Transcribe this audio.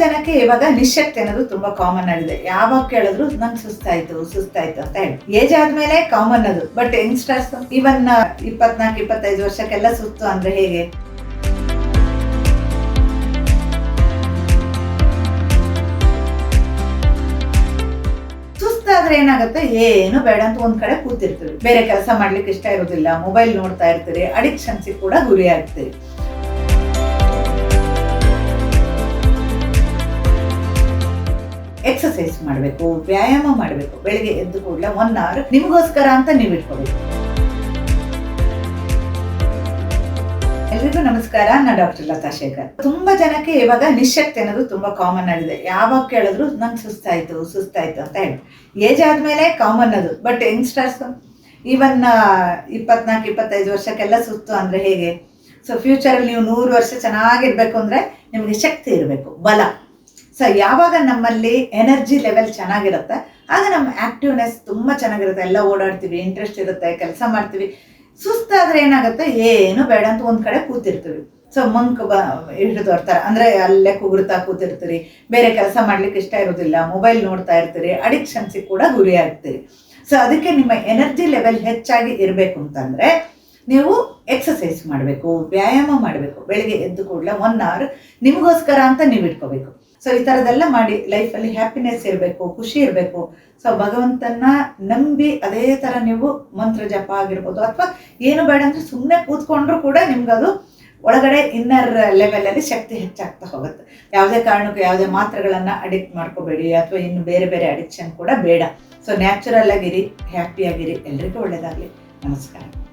ಜನಕ್ಕೆ ಇವಾಗ ನಿಶಕ್ತಿ ಅನ್ನೋದು ತುಂಬಾ ಕಾಮನ್ ಆಗಿದೆ. ಯಾವಾಗ ಕೇಳಿದ್ರು ನಂಗೆ ಸುಸ್ತಾಯ್ತು ಸುಸ್ತಾಯ್ತು ಅಂತ ಹೇಳಿ. ಏಜ್ ಆದ್ಮೇಲೆ ಕಾಮನ್ ಅದು. ಬಟ್ ಯಂಗ್ಸ್ಟರ್ಸ್ ಇವನ್ ಇಪ್ಪತ್ನಾಲ್ಕು, ಇಪ್ಪತ್ತೈದು ವರ್ಷಕ್ಕೆಲ್ಲ ಸುಸ್ತು ಅಂದ್ರೆ ಹೇಗೆ? ಏನಾಗುತ್ತೆ? ಏನು ಬೇಡ ಅಂತ ಒಂದ್ ಕಡೆ ಕೂತಿರ್ತೀವಿ ಬೇರೆ ಕೆಲಸ ಮಾಡ್ಲಿಕ್ಕೆ ಇಷ್ಟ ಇರೋದಿಲ್ಲ. ಮೊಬೈಲ್ ನೋಡ್ತಾ ಇರ್ತೀರಿ. ಅಡಿಕ್ಷನ್ಸ್ ಕೂಡ ಗುರಿ ಆಗ್ತೀರಿ ಎಕ್ಸಸೈಸ್ ಮಾಡಬೇಕು, ವ್ಯಾಯಾಮ ಮಾಡಬೇಕು. ಬೆಳಿಗ್ಗೆ ಎದ್ದು ಕೂಡಲೇ ಒನ್ ಅವರ್ ನಿಮಗೋಸ್ಕರ ಅಂತ ನೀವು ಇಟ್ಕೋಬೇಕು ಎಲ್ರಿಗೂ ನಮಸ್ಕಾರ, ನಾನು ಡಾಕ್ಟರ್ ಲತಾ ಶೇಖರ್. ತುಂಬಾ ಜನಕ್ಕೆ ಇವಾಗ ನಿಶಕ್ತಿ ಅನ್ನೋದು ತುಂಬಾ ಕಾಮನ್ ಆಗಿದೆ. ಯಾವಾಗ ಕೇಳಿದ್ರು ನಂಗೆ ಸುಸ್ತಾಯ್ತು ಸುಸ್ತಾಯ್ತು ಅಂತ ಹೇಳಿ. ಏಜ್ ಆದ್ಮೇಲೆ ಕಾಮನ್ ಅದು. ಬಟ್ ಯಂಗ್ಸ್ಟರ್ಸ್ ಈವನ್ ಇಪ್ಪತ್ನಾಲ್ಕು, ಇಪ್ಪತ್ತೈದು ವರ್ಷಕ್ಕೆಲ್ಲ ಸುಸ್ತು ಅಂದ್ರೆ ಹೇಗೆ? ಸೊ ಫ್ಯೂಚರಲ್ಲಿ ನೀವು ನೂರು ವರ್ಷ ಚೆನ್ನಾಗಿರ್ಬೇಕು ಅಂದ್ರೆ ನಿಮಗೆ ಶಕ್ತಿ ಇರಬೇಕು, ಬಲ. ಸೊ ಯಾವಾಗ ನಮ್ಮಲ್ಲಿ ಎನರ್ಜಿ ಲೆವೆಲ್ ಚೆನ್ನಾಗಿರುತ್ತೆ, ಆಗ ನಮ್ಮ ಆಕ್ಟಿವ್ನೆಸ್ ತುಂಬ ಚೆನ್ನಾಗಿರುತ್ತೆ. ಎಲ್ಲ ಓಡಾಡ್ತೀವಿ ಇಂಟ್ರೆಸ್ಟ್ ಇರುತ್ತೆ, ಕೆಲಸ ಮಾಡ್ತೀವಿ. ಸುಸ್ತಾದ್ರೆ ಏನಾಗುತ್ತೆ? ಏನು ಬೇಡ ಅಂತ ಒಂದು ಕಡೆ ಕೂತಿರ್ತೀವಿ. ಸೊ ಮಂಕ್ ಬ, ಹಿಡಿದು ಬರ್ತಾರೆ ಅಂದ್ರೆ ಅಲ್ಲೇ ಕುಗುರ್ತಾ ಕೂತಿರ್ತೀರಿ. ಬೇರೆ ಕೆಲಸ ಮಾಡ್ಲಿಕ್ಕೆ ಇಷ್ಟ ಇರೋದಿಲ್ಲ. ಮೊಬೈಲ್ ನೋಡ್ತಾ ಇರ್ತೀರಿ. ಅಡಿಕ್ಷನ್ಸಿಗೆ ಕೂಡ ಗುರಿ ಆಗ್ತೀರಿ. ಸೊ ಅದಕ್ಕೆ ನಿಮ್ಮ ಎನರ್ಜಿ ಲೆವೆಲ್ ಹೆಚ್ಚಾಗಿ ಇರಬೇಕು ಅಂತಂದ್ರೆ, ನೀವು ಎಕ್ಸಸೈಸ್ ಮಾಡಬೇಕು, ವ್ಯಾಯಾಮ ಮಾಡಬೇಕು. ಬೆಳಿಗ್ಗೆ ಎದ್ದು ಕೂಡಲೇ ಒನ್ ಅವರ್ ನಿಮಗೋಸ್ಕರ ಅಂತ ನೀವು ಇಟ್ಕೋಬೇಕು. ಸೊ ಈ ಥರದ್ದೆಲ್ಲ ಮಾಡಿ ಲೈಫಲ್ಲಿ ಹ್ಯಾಪಿನೆಸ್ ಇರಬೇಕು, ಖುಷಿ ಇರಬೇಕು. ಸೊ ಭಗವಂತನ ನಂಬಿ ಅದೇ ಥರ ನೀವು ಮಂತ್ರ ಜಪ ಆಗಿರ್ಬೋದು ಅಥವಾ ಏನು ಬೇಡ ಅಂದ್ರೆ ಸುಮ್ಮನೆ ಕೂತ್ಕೊಂಡ್ರು ಕೂಡ ನಿಮ್ಗದು ಒಳಗಡೆ ಇನ್ನರ್ ಲೆವೆಲಲ್ಲಿ ಶಕ್ತಿ ಹೆಚ್ಚಾಗ್ತಾ ಹೋಗುತ್ತೆ. ಯಾವುದೇ ಕಾರಣಕ್ಕೂ ಯಾವುದೇ ಮಾತ್ರೆಗಳನ್ನು ಅಡಿಕ್ಟ್ ಮಾಡ್ಕೋಬೇಡಿ ಅಥವಾ ಇನ್ನು ಬೇರೆ ಬೇರೆ ಅಡಿಕ್ಷನ್ ಕೂಡ ಬೇಡ. ಸೊ ನ್ಯಾಚುರಲ್ ಆಗಿರಿ ಹ್ಯಾಪಿಯಾಗಿರಿ ಎಲ್ರಿಗೂ ಒಳ್ಳೆಯದಾಗಲಿ ನಮಸ್ಕಾರ.